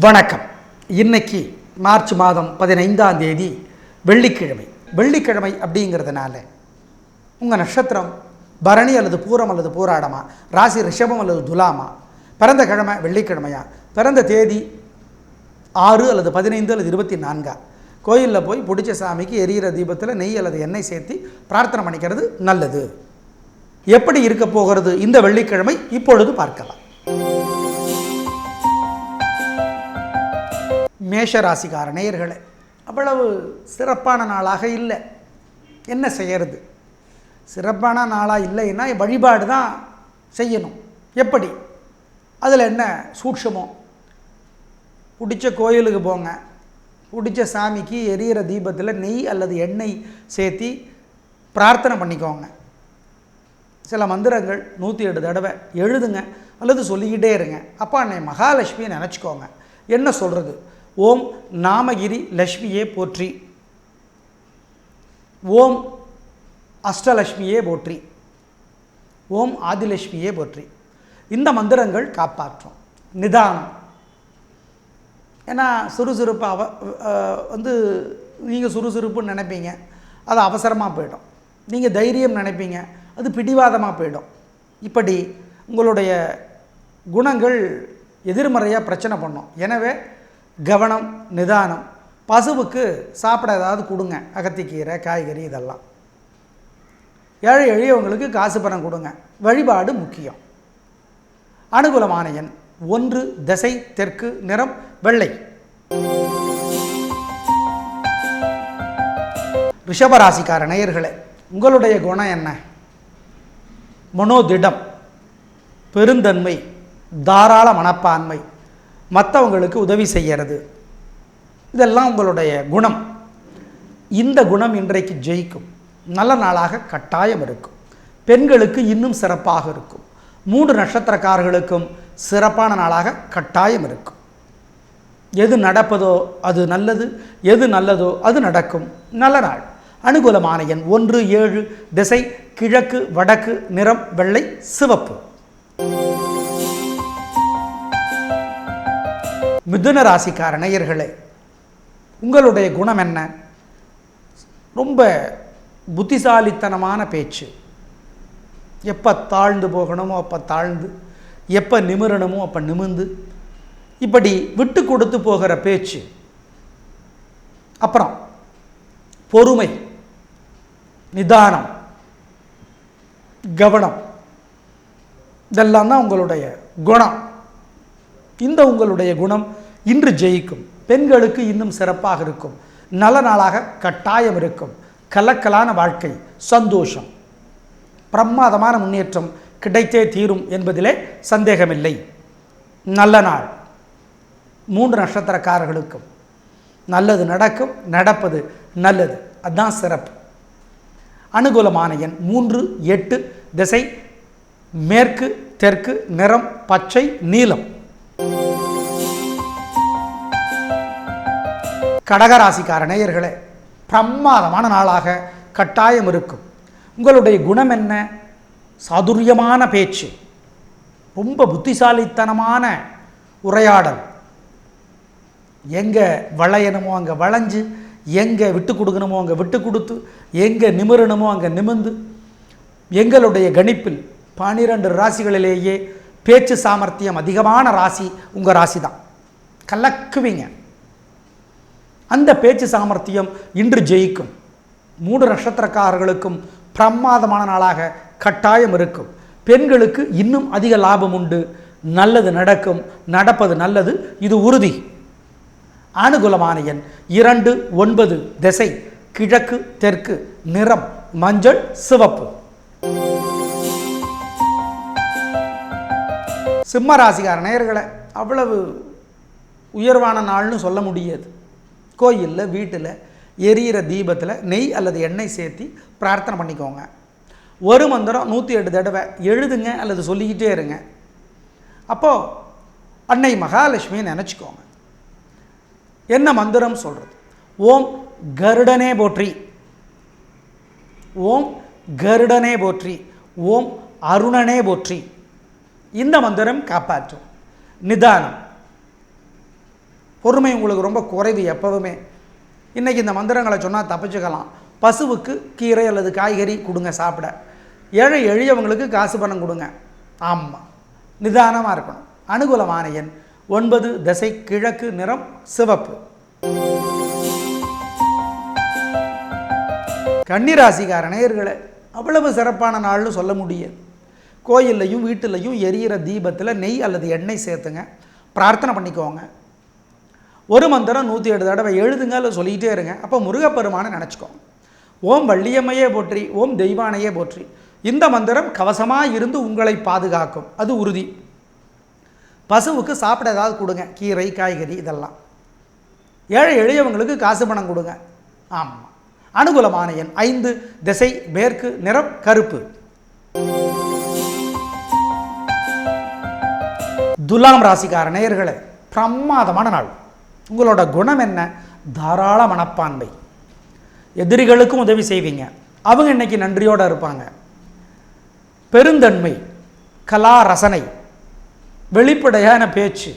வணக்கம். இன்னைக்கு மார்ச் மாதம் பதினைந்தாம் தேதி வெள்ளிக்கிழமை. வெள்ளிக்கிழமை அப்படிங்கிறதுனால உங்கள் நட்சத்திரம் பரணி அல்லது பூரம் அல்லது பூராடமா? ராசி ரிஷபம் அல்லது துலாமா? பிறந்த கிழமை வெள்ளிக்கிழமையா? பிறந்த தேதி ஆறு அல்லது பதினைந்து அல்லது இருபத்தி நான்கா? கோயிலில் போய் பிடிச்ச சாமிக்கு எரியிற தீபத்தில் நெய் அல்லது எண்ணெய் சேர்த்து பிரார்த்தனை பண்ணிக்கிறது நல்லது. எப்படி இருக்க போகிறது இந்த வெள்ளிக்கிழமை? இப்பொழுது பார்க்கலாம். மேஷ நேயர்களை அவ்வளவு சிறப்பான நாளாக இல்லை. என்ன செய்யறது? சிறப்பான நாளாக இல்லைன்னா வழிபாடு தான் செய்யணும். எப்படி? அதில் என்ன சூட்சமோ? பிடிச்ச கோயிலுக்கு போங்க. பிடிச்ச சாமிக்கு எரியிற தீபத்தில் நெய் அல்லது எண்ணெய் சேர்த்தி பிரார்த்தனை பண்ணிக்கோங்க. சில மந்திரங்கள் நூற்றி எட்டு தடவை எழுதுங்க அல்லது சொல்லிக்கிட்டே இருங்க. அப்பா அன்னை மகாலட்சுமியை நினச்சிக்கோங்க. என்ன சொல்கிறது ஓம் நாமகிரி லக்ஷ்மியே போற்றி. ஓம் அஷ்டலக்ஷ்மியே போற்றி. ஓம் ஆதிலட்சுமியே போற்றி. இந்த மந்திரங்கள் காப்பாற்றும். நிதானம். ஏன்னா சுறுசுறுப்பு அவ வந்து நீங்கள் சுறுசுறுப்புன்னு நினைப்பீங்க. அது அவசரமாக போயிடும். நீங்கள் தைரியம் நினைப்பீங்க. அது பிடிவாதமாக போயிடும். இப்படி உங்களுடைய குணங்கள் எதிர்மறையாக பிரச்சனை பண்ணும். எனவே கவனம் நிதானம். பசுவுக்கு சாப்பிட ஏதாவது கொடுங்க. அகத்திக்கீரை காய்கறி இதெல்லாம். ஏழை எளியவங்களுக்கு காசு பணம் கொடுங்க. வழிபாடு முக்கியம். அனுகூலமான எண் ஒன்று திசை தெற்கு நிறம் வெள்ளை. ரிஷபராசிக்கார நேயர்களே உங்களுடைய குணம் என்ன? மனோதிடம் பெருந்தன்மை தாராள மனப்பான்மை மற்றவங்களுக்கு உதவி செய்கிறது இதெல்லாம் உங்களுடைய குணம். இந்த குணம் இன்றைக்கு ஜெயிக்கும். நல்ல நாளாக கட்டாயம் இருக்கும். பெண்களுக்கு இன்னும் சிறப்பாக இருக்கும். மூன்று நட்சத்திரக்காரர்களுக்கும் சிறப்பான நாளாக கட்டாயம் இருக்கும். எது நடப்பதோ அது நல்லது எது நல்லதோ அது நடக்கும். நல்ல நாள். அனுகூலமான எண் ஒன்று ஏழு திசை கிழக்கு வடக்கு நிறம் வெள்ளை சிவப்பு. மிதுன ராசிக்கார நேயர்களே உங்களுடைய குணம் என்ன? ரொம்ப புத்திசாலித்தனமான பேச்சு. எப்போ தாழ்ந்து போகணுமோ அப்போ தாழ்ந்து எப்போ நிமிரணுமோ அப்போ நிமிர்ந்து. இப்படி விட்டு கொடுத்து போகிற பேச்சு. அப்புறம் பொறுமை நிதானம் கவனம். இதெல்லாம் தான் உங்களுடைய குணம். இந்த உங்களுடைய குணம் இன்று ஜெயிக்கும். பெண்களுக்கு இன்னும் சிறப்பாக இருக்கும். நல்ல நாளாக கட்டாயம் இருக்கும். கலக்கலான வாழ்க்கை சந்தோஷம். பிரமாதமான முன்னேற்றம் கிடைத்தே தீரும் என்பதிலே சந்தேகமில்லை. நல்ல நாள். மூன்று நட்சத்திரக்காரர்களுக்கும் நல்லது நடக்கும் நடப்பது நல்லது. அதுதான் சிறப்பு. அனுகூலமான எண் மூன்று எட்டு திசை மேற்கு தெற்கு நிறம் பச்சை நீலம். கடகராசிக்கார நேயர்களே பிரமாதமான நாளாக கட்டாயம் இருக்கும். உங்களுடைய குணம் என்ன? சாதுரியமான பேச்சு. ரொம்ப புத்திசாலித்தனமான உரையாடல். எங்கே வளையணுமோ அங்கே வளைஞ்சு எங்கே விட்டு கொடுக்கணுமோ அங்கே விட்டு கொடுத்து எங்கே நிமிரணுமோ அங்கே நிமிர்ந்து எங்களுடைய கணிப்பில் பனிரெண்டு ராசிகளிலேயே பேச்சு சாமர்த்தியம் அதிகமான ராசி உங்கள் ராசி தான் கலக்குவீங்க. அந்த பேச்சு சாமர்த்தியம் இன்று ஜெயிக்கும். மூன்று நட்சத்திரக்காரர்களுக்கும் பிரமாதமான நாளாக கட்டாயம் இருக்கும். பெண்களுக்கு இன்னும் அதிக லாபம் உண்டு. நல்லது நடக்கும். நடப்பது நல்லது. இது உறுதி. அனுகூலமான எண் இரண்டு ஒன்பது. திசை கிழக்கு தெற்கு நிறம் மஞ்சள் சிவப்பு. சிம்ம ராசிக்கார நேயர்களை அவ்வளவு உயர்வான நாள்னு சொல்ல முடியாது. கோயிலில் வீட்டில் எரியிற தீபத்தில் நெய் அல்லது எண்ணெய் சேர்த்தி பிரார்த்தனை பண்ணிக்கோங்க. ஒரு மந்திரம் நூற்றி எட்டு தடவை எழுதுங்க அல்லது சொல்லிக்கிட்டே இருங்க. அப்போது அன்னை மகாலட்சுமியை நினச்சிக்கோங்க. என்ன மந்திரம் சொல்கிறது ஓம் கருடனே போற்றி. ஓம் கருடனே போற்றி. ஓம் அருணனே போற்றி. இந்த மந்திரம் காப்பாற்றும். நிதானம். பொறுமை உங்களுக்கு ரொம்ப குறைவு எப்போவுமே. இன்றைக்கி இந்த மந்திரங்களை சொன்னால் தப்பிச்சுக்கலாம். பசுவுக்கு கீரை அல்லது காய்கறி கொடுங்க சாப்பிட. ஏழை எளியவங்களுக்கு காசு பணம் கொடுங்க. ஆமாம் நிதானமாக இருக்கணும். அனுகூலமான எண் ஒன்பது திசை கிழக்கு நிறம் சிவப்பு. கன்னிராசிக்கார நேயர்களை அவ்வளவு சிறப்பான நாள்னு சொல்ல முடியாது. கோயில்லையும் வீட்டிலையும் எரியிற தீபத்தில் நெய் அல்லது எண்ணெய் சேர்த்துங்க. பிரார்த்தனை பண்ணிக்கோங்க. ஒரு மந்திரம் நூற்றி எட்டு தடவை எழுதுங்க இல்லை சொல்லிக்கிட்டே இருங்க. அப்போ முருகப்பெருமானை நினச்சிக்கோ. ஓம் வள்ளியம்மையே போற்றி ஓம் தெய்வானையே போற்றி. இந்த மந்திரம் கவசமாக இருந்து உங்களை பாதுகாக்கும். அது உறுதி. பசுவுக்கு சாப்பிட ஏதாவது கொடுங்க. கீரை காய்கறி இதெல்லாம். ஏழை எளியவங்களுக்கு காசு பணம் கொடுங்க. ஆமாம் அனுகூலமான எண் ஐந்து. திசை மேற்கு நிறம் கருப்பு. துலாம் ராசிக்கார நேயர்களே பிரமாதமான நாள். உங்களோட குணம் என்ன? தாராள மனப்பான்மை. எதிரிகளுக்கும் உதவி செய்வீங்க. அவங்க இன்னைக்கு நன்றியோடு இருப்பாங்க. பெருந்தன்மை கலா ரசனை வெளிப்படையான பேச்சு.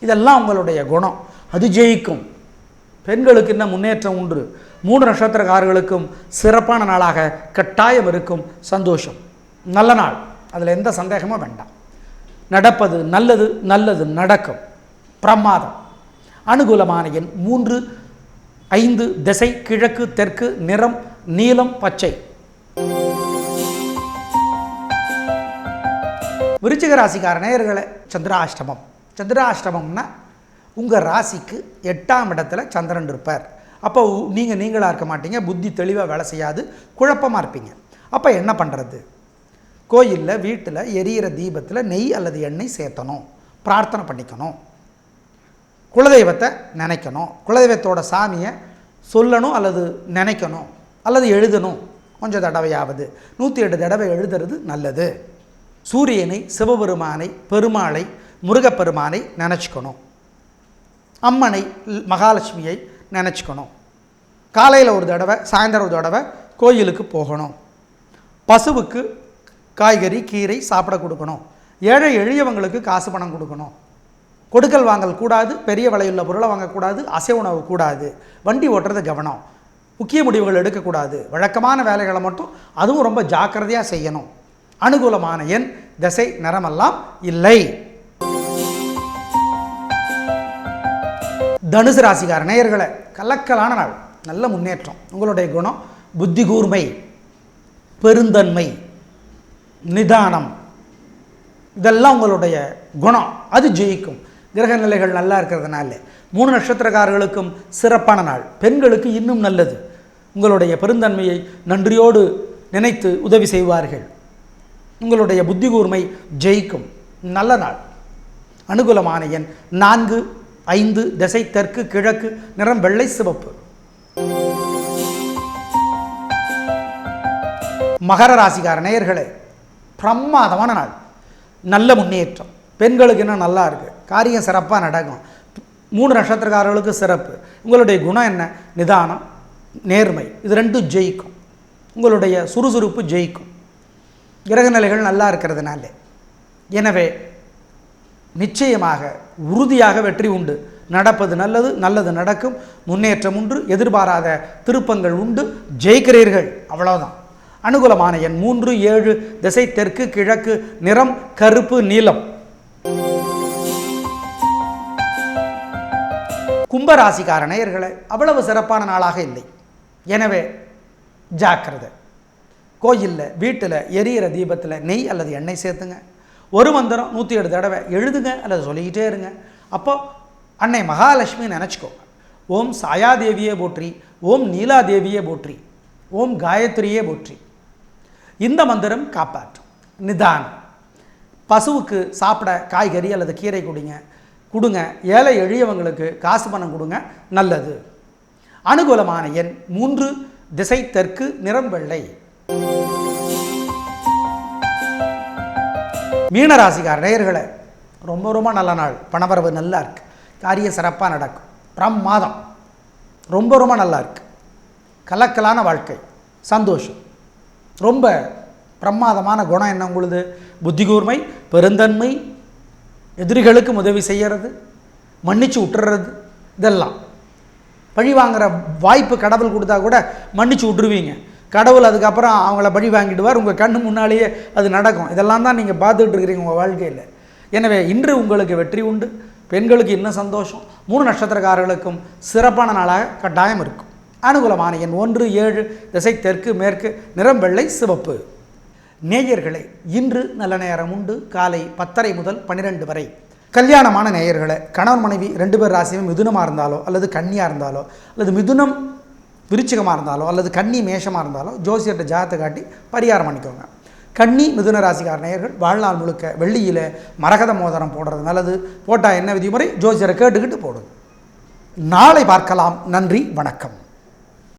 இதெல்லாம் உங்களுடைய குணம். அது ஜெயிக்கும். பெண்களுக்கு என்ன முன்னேற்றம் உண்டு. மூணு நட்சத்திரக்காரர்களுக்கும் சிறப்பான நாளாக கட்டாயம் இருக்கும் சந்தோஷம். நல்ல நாள். அதில் எந்த சந்தேகமும் வேண்டாம். நடப்பது நல்லது நல்லது நடக்கும். பிரமாதம். அனுகூலமான எண் மூன்று ஐந்து திசை கிழக்கு தெற்கு நிறம் நீலம் பச்சை. விருச்சிக ராசிக்கார நேயர்களை சந்திராஷ்டமம். சந்திராஷ்டமம்னா உங்கள் ராசிக்கு எட்டாம் இடத்துல சந்திரன் இருப்பார். அப்போ நீங்கள் நீங்களாக இருக்க மாட்டீங்க புத்தி தெளிவாக வேலை செய்யாது குழப்பமாக இருப்பீங்க. அப்போ என்ன பண்ணுறது கோயிலில் வீட்டில் எரியிற தீபத்தில் நெய் அல்லது எண்ணெய் சேர்த்தணும் பிரார்த்தனை பண்ணிக்கணும். குலதெய்வத்தை நினைக்கணும். குலதெய்வத்தோட சாமியை சொல்லணும் அல்லது நினைக்கணும். அல்லது எழுதணும். கொஞ்சம் தடவையாவது. நூற்றி எட்டு தடவை எழுதுறது நல்லது. சூரியனை சிவபெருமானை பெருமாளை முருகப்பெருமானை நினச்சிக்கணும். அம்மனை மகாலட்சுமியை நினச்சிக்கணும். காலையில் ஒரு தடவை சாயந்தரம் ஒரு தடவை கோயிலுக்கு போகணும். பசுவுக்கு காய்கறி கீரை சாப்பிட கொடுக்கணும். ஏழை எளியவங்களுக்கு காசு பணம் கொடுக்கணும். கொடுக்கல் வாங்கல் கூடாது பெரிய விலையுள்ள பொருளை வாங்கக்கூடாது அசை உணவு கூடாது வண்டி ஓட்டுறது கவனம். முக்கிய முடிவுகள் எடுக்கக்கூடாது. வழக்கமான வேலைகளை மட்டும் அதுவும் ரொம்ப ஜாக்கிரதையாக செய்யணும். அனுகூலமான எண் திசை நிறமெல்லாம் இல்லை. தனுசு ராசிக்கார நேயர்களை கலக்கலான நாள். நல்ல முன்னேற்றம். உங்களுடைய குணம் புத்தி கூர்மை பெருந்தன்மை நிதானம். இதெல்லாம் உங்களுடைய குணம். அது ஜெயிக்கும். கிரக நிலைகள் நல்லா இருக்கிறதுனால மூணு நட்சத்திரக்காரர்களுக்கும் சிறப்பான நாள். பெண்களுக்கு இன்னும் நல்லது. உங்களுடைய பெருந்தன்மையை நன்றியோடு நினைத்து உதவி செய்வார்கள். உங்களுடைய புத்தி கூர்மை ஜெயிக்கும். நல்ல நாள். அனுகூலமான எண் நான்கு ஐந்து திசை தெற்கு கிழக்கு நிறம் வெள்ளை சிவப்பு. மகர ராசிக்கார நேயர்களே பிரமாதமான நாள். நல்ல முன்னேற்றம். பெண்களுக்கு இன்னும் நல்லா இருக்குது காரியம் சிறப்பாக நடக்கும். மூணு நட்சத்திரக்காரர்களுக்கு சிறப்பு. உங்களுடைய குணம் என்ன? நிதானம் நேர்மை. இது ரெண்டும் ஜெயிக்கும். உங்களுடைய சுறுசுறுப்பு ஜெயிக்கும். கிரகநிலைகள் நல்லா இருக்கிறதுனால. எனவே நிச்சயமாக உறுதியாக வெற்றி உண்டு. நடப்பது நல்லது நல்லது நடக்கும். முன்னேற்றம் உண்டு எதிர்பாராத திருப்பங்கள் உண்டு. ஜெயிக்கிறீர்கள். அவ்வளோதான் அனுகூலமான எண் மூன்று ஏழு திசை தெற்கு கிழக்கு நிறம் கருப்பு நீலம். கும்பராசிக்கார நேயர்களை அவ்வளவு சிறப்பான நாளாக இல்லை. எனவே ஜாக்கிரதை. கோயிலில் வீட்டில் எரியிற தீபத்தில் நெய் அல்லது எண்ணெய் சேர்த்துங்க. ஒரு மந்திரம் நூற்றி ஏழு தடவை எழுதுங்க அல்லது சொல்லிக்கிட்டே இருங்க. அப்போ அன்னை மகாலட்சுமி நினச்சிக்கோங்க ஓம் சாயாதேவியே போற்றி ஓம் நீலாதேவியே போற்றி ஓம் காயத்ரியே போற்றி. இந்த மந்திரம் காப்பாற்றும். நிதானம். பசுவுக்கு சாப்பிட காய்கறி அல்லது கீரை கொடுங்க. கொடுங்க. ஏழை எளியவங்களுக்கு காசு பணம் கொடுங்க. நல்லது. அனுகூலமான எண் மூன்று. திசை தெற்கு நிறம் வெள்ளை. மீனராசிக்கார நேயர்களை ரொம்ப ரொம்ப நல்ல நாள். பணவரவு நல்லா இருக்கு. காரியம் சிறப்பாக நடக்கும். பிரம்மாதம் ரொம்ப ரொம்ப நல்லா இருக்கு. கலக்கலான வாழ்க்கை. சந்தோஷம். ரொம்ப பிரமாதமான குணம் என்ன உங்களுது? புத்தி கூர்மை பெருந்தன்மை எதிரிகளுக்கும் உதவி செய்கிறது மன்னிச்சு விட்டுறது இதெல்லாம். பழி வாங்குகிற வாய்ப்பு கடவுள் கொடுத்தா கூட மன்னிச்சு விட்டுருவீங்க கடவுள் அதுக்கப்புறம் அவங்கள பழி வாங்கிடுவார் உங்கள் கண்ணு முன்னாலேயே அது நடக்கும். இதெல்லாம் தான் நீங்கள் பார்த்துட்டு இருக்கிறீங்க உங்கள் வாழ்க்கையில். எனவே இன்று உங்களுக்கு வெற்றி உண்டு பெண்களுக்கு இன்னும் சந்தோஷம் மூணு நட்சத்திரக்காரர்களுக்கும் சிறப்பான நாளாக கட்டாயம் இருக்கும். அனுகூலமான எண் ஒன்று ஏழு திசை தெற்கு மேற்கு நிறம் வெள்ளை சிவப்பு. நேயர்களே இன்று நல்ல நேரம் உண்டு. காலை பத்தரை முதல் பன்னிரெண்டு வரை. கல்யாணமான நேயர்களை கணவன் மனைவி ரெண்டு பேர் ராசியும் மிதுனமாக இருந்தாலோ அல்லது கன்னியாக இருந்தாலோ அல்லது மிதுனம் விருச்சிகமாக இருந்தாலோ அல்லது கன்னி மேஷமாக இருந்தாலோ ஜோசியர்கிட்ட ஜாதத்தை காட்டி பரிகாரம் பண்ணிக்கோங்க. கன்னி மிதுன ராசிக்கார நேயர்கள் வாழ்நாள் முழுக்க வெள்ளியில் மரகத மோதிரம் போடுறது நல்லது. போட்டால் என்ன விதிமுறை? ஜோசியரை கேட்டுக்கிட்டு போடுது நாளை பார்க்கலாம். நன்றி வணக்கம்.